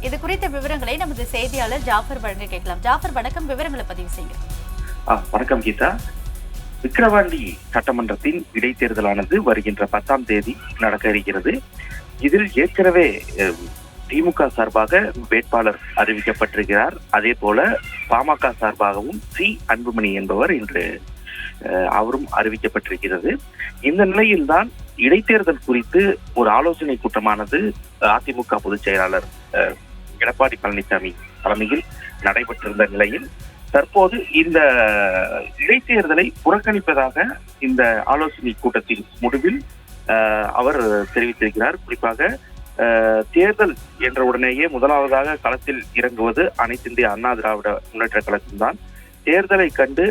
இது குறித்த விவரங்களை நமது செய்தியாளர் ஜாஃபர் வழங்க கேட்கலாம். ஜாஃபர் வணக்கம். விவரங்களை பதிவு செய்யுங்க. ஆ, வணக்கம் கீதா. விக்கிரவாண்டி சட்டமன்றத்தின் இடைத்தேர்தலானது வருகின்ற பத்தாம் தேதி நடக்க இருக்கிறது. இதில் ஏற்கனவே திமுக சார்பாக வேட்பாளர் அறிவிக்கப்பட்டிருக்கிறார். அதே போல பாமக சார்பாகவும் சி. அன்புமணி என்பவர் இன்று அவரும் அறிவிக்கப்பட்டிருக்கிறது. இந்த நிலையில்தான் இடைத்தேர்தல் குறித்து ஒரு ஆலோசனை கூட்டமானது அதிமுக பொதுச் செயலாளர் எடப்பாடி பழனிசாமி தலைமையில் நடைபெற்றிருந்த நிலையில் தற்போது இந்த இடைத்தேர்தலை புறக்கணிப்பதாக இந்த ஆலோசனை கூட்டத்தின் முடிவில் அவர் தெரிவித்திருக்கிறார். குறிப்பாக தேர்தல் என்ற உடனேயே முதலாவதாக களத்தில் இறங்குவது அனைத்து இந்திய அண்ணா திராவிட முன்னேற்ற கழகம்தான் தேர்தலை கண்டு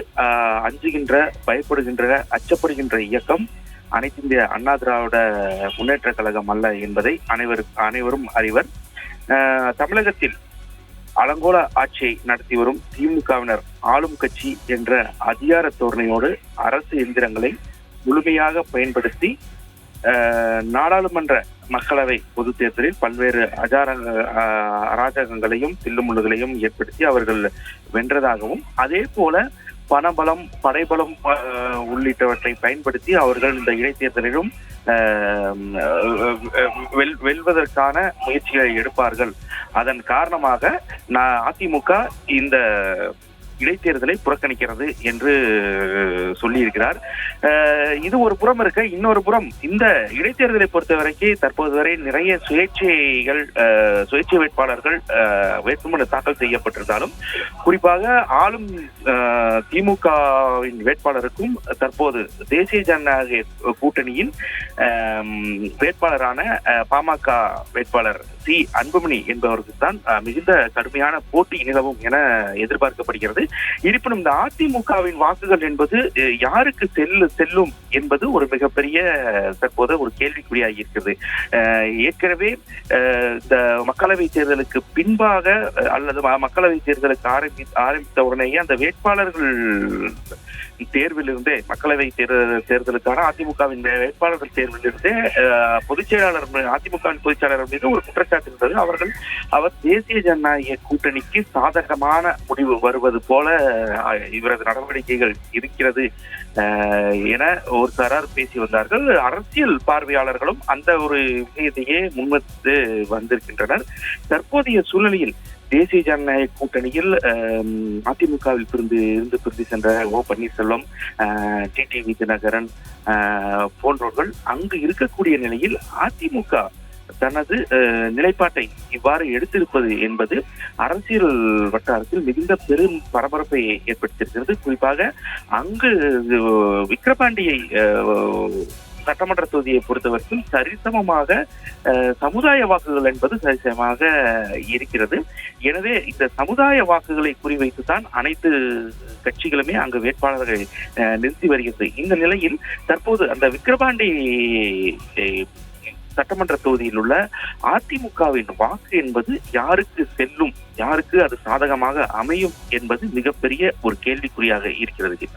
அஞ்சுகின்ற பயப்படுகின்ற அச்சப்படுகின்ற இயக்கம் அனைத்து இந்திய அண்ணா திராவிட முன்னேற்ற கழகம் அல்ல என்பதை அனைவரும் அனைவரும் அறிவர். தமிழகத்தில் அலங்கோல ஆட்சியை நடத்தி வரும் திமுகவினர் ஆளும் கட்சி என்ற அதிகார தோரணையோடு அரசு எந்திரங்களை முழுமையாக பயன்படுத்தி நாடாளுமன்ற மக்களவை பொது தேர்தலில் பல்வேறு அஜார அஹ், அராஜகங்களையும் தில்லுமுள்ளுகளையும் ஏற்படுத்தி அவர்கள் வென்றதாகவும் அதே போல பணபலம் படைபலம் உள்ளிட்டவற்றை பயன்படுத்தி அவர்கள் இந்த இடைத்தேர்தலிலும் அஹ், அஹ், வெல்- வெல்வதற்கான முயற்சிகளை எடுப்பார்கள். அதன் காரணமாக நான் அதிமுக இந்த இடைத்தேர்தலை புறக்கணிக்கிறது என்று சொல்லியிருக்கிறார். இது ஒரு புறம் இருக்க இன்னொரு புறம். இந்த இடைத்தேர்தலை பொறுத்தவரைக்கும் தற்போது வரை நிறைய சுயேட்சைகள் சுயேட்சை வேட்பாளர்கள் வேட்புமனு தாக்கல் செய்யப்பட்டிருந்தாலும் குறிப்பாக ஆளும் திமுகவின் வேட்பாளருக்கும் தற்போது தேசிய ஜனநாயக கூட்டணியின் வேட்பாளரான பாமக வேட்பாளர் சி. அன்புமணி என்பவருக்கு தான் மிகுந்த கடுமையான போட்டி நிலவும் என எதிர்பார்க்கப்படுகிறது. இருப்பினும் இந்த அதிமுகவின் வாக்குகள் என்பது யாருக்கு செல்லு செல்லும் என்பது ஒரு மிகப்பெரிய தற்போது ஒரு கேள்விக்குறியாகி இருக்கிறது அஹ், ஏற்கனவே இந்த மக்களவை தேர்தலுக்கு பின்பாக அல்லது மக்களவை தேர்தலுக்கு ஆரம்பி ஆரம்பித்த உடனேயே அந்த வேட்பாளர்கள் தேர்விலிருந்தே மக்களவை தேர்தல் தேர்தலுக்கான அதிமுகவின் வேட்பாளர்கள் தேர்விலிருந்தே அஹ், பொதுச் செயலாளர் அதிமுகவின் பொதுச் செயலாளர் மீது ஒரு குற்றச்சாட்டு இருந்தது. அவர்கள் அவர் தேசிய ஜனநாயக கூட்டணிக்கு சாதகமான முடிவு வருவது போல இவரது நடவடிக்கைகள் இருக்கிறது. என ஒரு சாரார் பேசி வந்தார்கள். அரசியல் பார்வையாளர்களும் அந்த ஒரு விஷயத்தையே முன்வைத்து வந்திருக்கின்றனர். தற்போதைய சூழ்நிலையில் தேசிய ஜனநாயக கூட்டணியில் அதிமுகவில் பிரிந்து இருந்து பிரிந்து சென்ற ஓ பன்னீர்செல்வம் டிடிவி தினகரன் அஹ், போன்றவர்கள் அங்கு இருக்கக்கூடிய நிலையில் அதிமுக தனது அஹ், நிலைப்பாட்டை இவ்வாறு எடுத்திருப்பது என்பது அரசியல் வட்டாரத்தில் மிகுந்த பெரும் பரபரப்பை ஏற்படுத்தியிருக்கிறது. குறிப்பாக அங்கு விக்ரபாண்டியை அஹ், சட்டமன்ற தொகுதியை பொறுத்தவரைக்கும் சரிசமமாக அஹ், சமுதாய வாக்குகள் என்பது சரிசமமாக இருக்கிறது. எனவே இந்த சமுதாய வாக்குகளை குறிவைத்துதான் அனைத்து கட்சிகளுமே அங்கு வேட்பாளர்களை அஹ், நிறுத்தி வருகிறது. இந்த நிலையில் தற்போது அந்த விக்கிரபாண்டி சட்டமன்ற தொகுதியில் உள்ள அதிமுகவின் வாக்கு என்பது யாருக்கு செல்லும்? யாருக்கு அது சாதகமாக அமையும் என்பது மிகப்பெரிய ஒரு கேள்விக்குறியாக இருக்கிறது